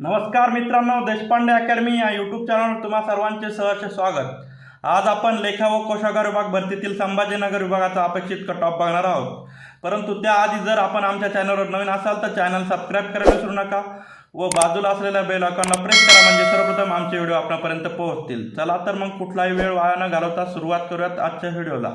नमस्कार मित्रांनो देशपांडे अकॅडमी या यूट्यूब चॅनलवर तुम्हा सर्वांचे सहर्ष स्वागत. आज आपण लेखा व कोशागार विभाग भरतीतील संभाजीनगर विभागाचा अपेक्षित कट ऑफ बघणार आहोत. परंतु त्याआधी जर आपण आमच्या चॅनलवर नवीन असाल तर चॅनल सबस्क्राईब करायला विसरू नका व बाजूला असलेल्या बेल आयकॉनला प्रेस करा म्हणजे सर्वप्रथम आमचे व्हिडिओ आपल्यापर्यंत पोहोचतील. चला तर मग कुठलाही वेळ वाया न घालवता सुरुवात करूयात आजच्या व्हिडिओला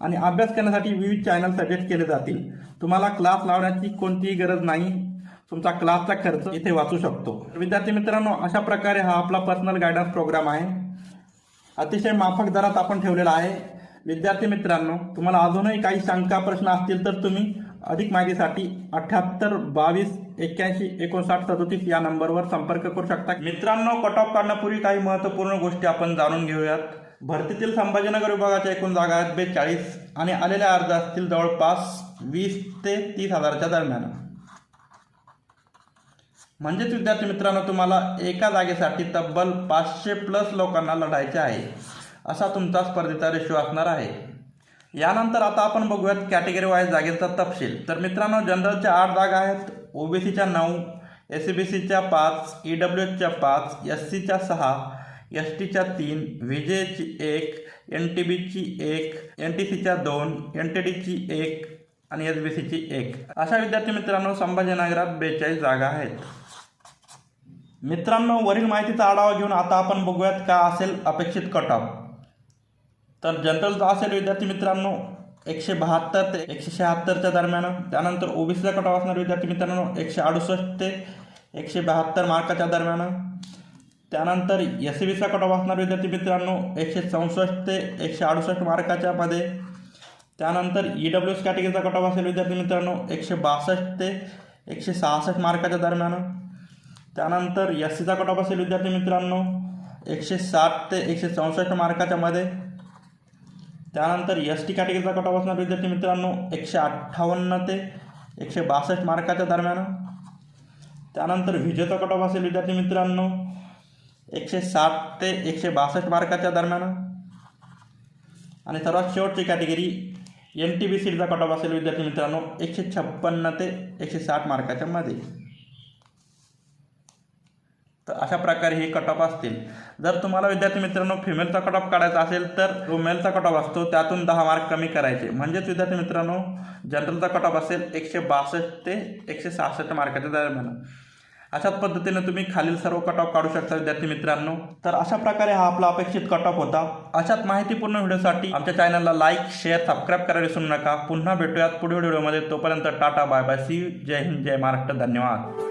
आणि अभ्यास करण्यासाठी विविध चॅनल सजेस्ट केले जातील. तुम्हाला क्लास लावण्याची कोणतीही गरज नाही. तुमचा क्लासचा खर्च इथे वाचू शकतो. विद्यार्थी मित्रांनो अशा प्रकारे हा आपला पर्सनल गायडन्स प्रोग्राम आहे. अतिशय माफक दरात आपण ठेवलेला आहे. विद्यार्थी मित्रांनो तुम्हाला अजूनही काही शंका प्रश्न असतील तर तुम्ही अधिक माहितीसाठी अठ्याहत्तर बावीस एक्क्याऐंशी एकोणसाठ सदोतीस या नंबरवर संपर्क करू शकता. मित्रांनो कट ऑफ काढण्यापूर्वी काही महत्त्वपूर्ण गोष्टी आपण जाणून घेऊयात. भरतीतील संभाजीनगर विभागाच्या एकूण जागा आहेत बेचाळीस आणि आलेल्या अर्ज असतील जवळपास वीस ते तीस हजारच्या दरम्यान. म्हणजेच विद्यार्थी मित्रांनो तुम्हाला एका जागेसाठी तब्बल पाचशे प्लस लोकांना लढायचे आहे असा तुमचा स्पर्धेचा रेशो असणार आहे. यानंतर आता आपण बघूयात कॅटेगरी वाईज जागेचा तपशील. तर मित्रांनो जनरलच्या आठ जागा आहेत. ओबीसीच्या नऊ एस सी बी सीच्या पाच ई डब्ल्यू एचच्या पाच एस सीच्या सहा एस टीच्या तीन विजेची एक एन टी बीची एक एन टी सीच्या दोन एन टी डीची एक आणि एस बी सीची एक. अशा विद्यार्थी मित्रांनो संभाजीनगरात बेचाळीस जागा आहेत. मित्रांनो वरील माहितीचा आढावा घेऊन आता आपण बघूयात का असेल अपेक्षित कट ऑफ तर जनरलचा असेल विद्यार्थी मित्रांनो एकशे बहात्तर ते एकशे शहात्तरच्या दरम्यान. त्यानंतर ओबीसीचा कट ऑफ असणार विद्यार्थी मित्रांनो एकशे अडुसष्ट ते एकशे बहात्तर मार्काच्या दरम्यान. त्यानंतर एस सी बीचा कटॉफ असणार विद्यार्थी मित्रांनो एकशे चौसष्ट ते एकशे अडुसष्ट मार्काच्या मध्ये. त्यानंतर ई डब्ल्यू एस कॅटेगरीचा कटॉफ असेल विद्यार्थी मित्रांनो एकशे बासष्ट ते एकशे सहासष्ट मार्काच्या दरम्यान. त्यानंतर एस सीचा कटॉफ असेल विद्यार्थी मित्रांनो एकशे साठ ते एकशे चौसष्ट मार्काच्या मध्ये. त्यानंतर एस टी कॅटेगरीचा कटॉफ असणार विद्यार्थी मित्रांनो एकशे अठ्ठावन्न ते एकशे बासष्ट मार्काच्या दरम्यान. त्यानंतर विजेचा कटॉफ असेल विद्यार्थी मित्रांनो एकशे साठ ते एकशे बासष्ट मार्काच्या दरम्यान. आणि सर्वात शेवटची कॅटेगरी एन टी बी सीटचा कट ऑफ असेल विद्यार्थी मित्रांनो एकशे छप्पन्न ते एकशे साठ मार्काच्या मध्ये. तर अशा प्रकारे हे कट ऑफ असतील. जर तुम्हाला विद्यार्थी मित्रांनो फिमेलचा कट ऑफ काढायचा असेल तर जो मेलचा कट ऑफ असतो. त्यातून दहा मार्क कमी करायचे. म्हणजेच विद्यार्थी मित्रांनो जनरलचा कट ऑफ असेल एकशे बासष्ट ते एकशे सहासष्ट मार्काच्या दरम्यान. अशाच पद्धतीने तुम्ही खालील सर्व कट ऑफ काढू शकता विद्यार्थी मित्रांनो. तर अशा प्रकारे हा आपला अपेक्षित कट ऑफ होता. अशाच माहितीपूर्ण व्हिडिओसाठी आमच्या चॅनलला लाईक शेअर सबस्क्राईब करायला विसरू नका. पुन्हा भेटूयात पुढील व्हिडिओमध्ये तोपर्यंत टाटा बाय बाय सी जय हिंद जय महाराष्ट्र. धन्यवाद.